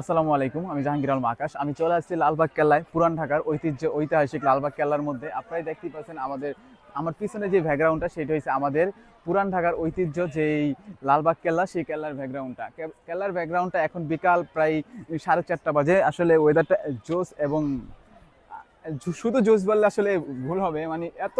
আসসালামু আলাইকুম, আমি জাহাঙ্গীর আলম আকাশ। আমি চলে আসছি লালবাগ কেল্লায়, পুরান ঢাকার ঐতিহ্য, ঐতিহাসিক লালবাগ কেল্লার মধ্যে। আপনারাই দেখতেই পাচ্ছেন আমাদের, আমার পিছনে যে ব্যাকগ্রাউন্ডটা, সেটা হচ্ছে আমাদের পুরান ঢাকার ঐতিহ্য, যেই লালবাগ কেল্লা, সেই কেল্লার ব্যাকগ্রাউন্ডটা। কেল্লার ব্যাকগ্রাউন্ডটা এখন বিকাল প্রায় সাড়ে চারটা বাজে। আসলে ওয়েদারটা জোস এবং শুধু জোস বললে আসলে ভুল হবে। মানে এত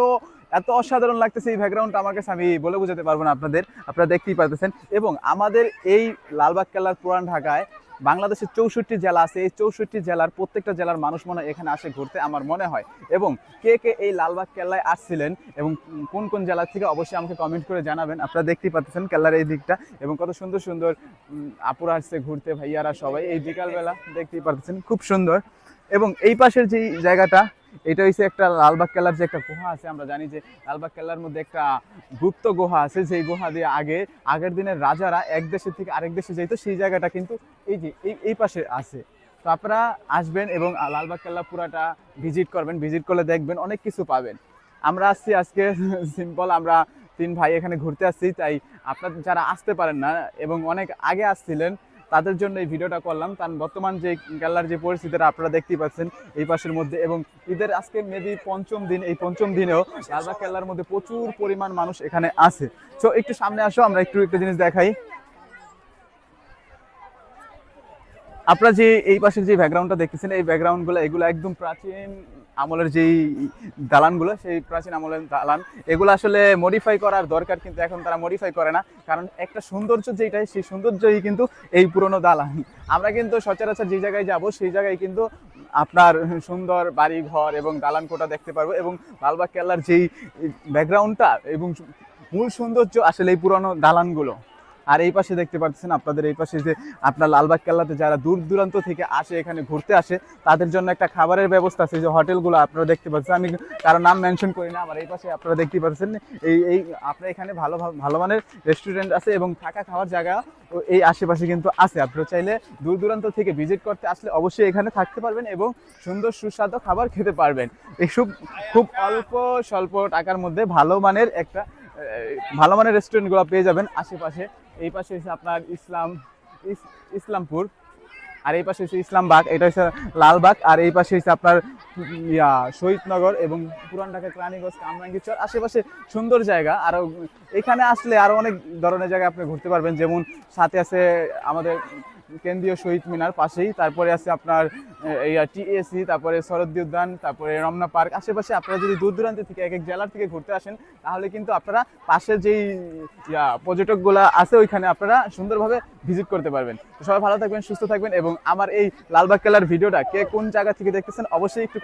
এত অসাধারণ লাগতেছে এই ব্যাকগ্রাউন্ডটা আমার কাছে, আমি বলে বোঝাতে পারব না আপনাদের। আপনারা দেখতেই পারতেছেন। এবং আমাদের এই লালবাগ কেল্লার পুরান ঢাকায় বাংলাদেশের চৌষট্টি জেলা আছে। এই চৌষট্টি জেলার প্রত্যেকটা জেলার মানুষ মনে এখানে আসে ঘুরতে, আমার মনে হয়। এবং কে কে এই লালবাগ কেল্লায় আসছিলেন এবং কোন কোন জেলা থেকে অবশ্যই আমাকে কমেন্ট করে জানাবেন। আপনারা দেখতেই পাচ্ছেন কেল্লার এই দিকটা এবং কত সুন্দর সুন্দর আপুরা আসছে ঘুরতে, ভাইয়ারা সবাই। এই বিকালবেলা দেখতেই পাচ্ছেন, খুব সুন্দর। এবং এই পাশের যে জায়গাটা এটা হচ্ছে একটা লালবাগ কেল্লার যে একটা গুহা আছে, আমরা জানি যে লালবাগ কেল্লার মধ্যে একটা গুপ্ত গুহা আছে, যেই গুহা দিয়ে আগে, আগের দিনের রাজারা এক দেশের থেকে আরেক দেশে যেত সেই জায়গাটা কিন্তু এই যে, এই এই পাশে আছে। তো আপনারা আসবেন এবং লালবাগ কেল্লা পুরাটা ভিজিট করবেন, ভিজিট করলে দেখবেন অনেক কিছু পাবেন। আমরা আসছি আজকে, সিম্পল আমরা তিন ভাই এখানে ঘুরতে আসছি, তাই আপনার যারা আসতে পারেন না, এবং অনেক আগে আসছিলেন তাদের জন্য এই ভিডিওটা করলাম। কারণ বর্তমান যে কেল্লার যে পরিস্থিতিটা আপনারা দেখতেই পাচ্ছেন এই পাশের মধ্যে। এবং ঈদের আজকে মেবি পঞ্চম দিন, এই পঞ্চম দিনেও লালবাগ কেল্লার মধ্যে প্রচুর পরিমাণ মানুষ এখানে আছে। তো একটু সামনে আসো, আমরা একটু একটা জিনিস দেখাই। আপনারা যে এই পাশের যে ব্যাকগ্রাউন্ডটা দেখতেছেন, এই ব্যাকগ্রাউন্ডগুলো এগুলো একদম প্রাচীন আমলের যেই দালানগুলো, সেই প্রাচীন আমলের দালান, এগুলো আসলে মডিফাই করার দরকার কিন্তু এখন তারা মডিফাই করে না। কারণ একটা সৌন্দর্য যেটাই, সেই সৌন্দর্যই কিন্তু এই পুরনো দালান। আমরা কিন্তু সচরাচর যে জায়গায় যাব, সেই জায়গায় কিন্তু আপনার সুন্দর বাড়ি ঘর এবং দালান কোটা দেখতে পারব এবং লালবাগ কেল্লার যেই ব্যাকগ্রাউন্ডটা এবং মূল সৌন্দর্য আসলে এই পুরনো দালানগুলো। আর এই পাশে দেখতে পাচ্ছেন আপনাদের এই পাশে যে আপনার লালবাগ কেল্লাতে যারা দূর দূরান্ত থেকে আসে, এখানে ঘুরতে আসে, তাদের জন্য একটা খাবারের ব্যবস্থা আছে। যে হোটেলগুলো আপনারা দেখতে পাচ্ছেন, আমি কারও নাম মেনশন করি না, আমার এই পাশে আপনারা দেখতে পাচ্ছেন, এই এই আপনার এখানে ভালো, ভালো- মানের রেস্টুরেন্ট আছে এবং থাকা খাওয়ার জায়গা এই আশেপাশে কিন্তু আছে। আপনারা চাইলে দূর দূরান্ত থেকে ভিজিট করতে আসলে অবশ্যই এখানে থাকতে পারবেন এবং সুন্দর সুস্বাদু খাবার খেতে পারবেন। এই খুব খুব অল্প, স্বল্প টাকার মধ্যে ভালো মানের একটা ভালো মানের রেস্টুরেন্টগুলো পেয়ে যাবেন আশেপাশে। এই পাশে হচ্ছে আপনার ইসলাম, ইস- ইসলামপুর, আর এই পাশে হচ্ছে ইসলামবাগ, এটা হচ্ছে লালবাগ, আর এই পাশে হচ্ছে আপনার ইয়া, শহীদনগর এবং পুরান ঢাকা রানীগঞ্জ কামরাঙ্গীরচর আশেপাশে সুন্দর জায়গা। আরও এখানে আসলে আরও অনেক ধরনের জায়গা আপনি ঘুরতে পারবেন। যেমন সাথে আছে আমাদের কেন্দ্রীয় শহীদ মিনার পাশেই, তারপরে আছে আপনার এই টিএসি তারপরে শরদ্দি উদ্যান, তারপরে রমনা পার্ক। আশেপাশে আপনারা যদি দূর দূরান্ত থেকে এক এক জেলার থেকে ঘুরতে আসেন, তাহলে কিন্তু আপনারা পাশের যেই, ইয়া, পর্যটকগুলো আছে, ওইখানে আপনারা সুন্দরভাবে ভিজিট করতে পারবেন। সবাই ভালো থাকবেন, সুস্থ থাকবেন এবং আমার এই লালবাগ কেলার ভিডিওটা কে কোন জায়গা থেকে দেখতেছেন, অবশ্যই একটু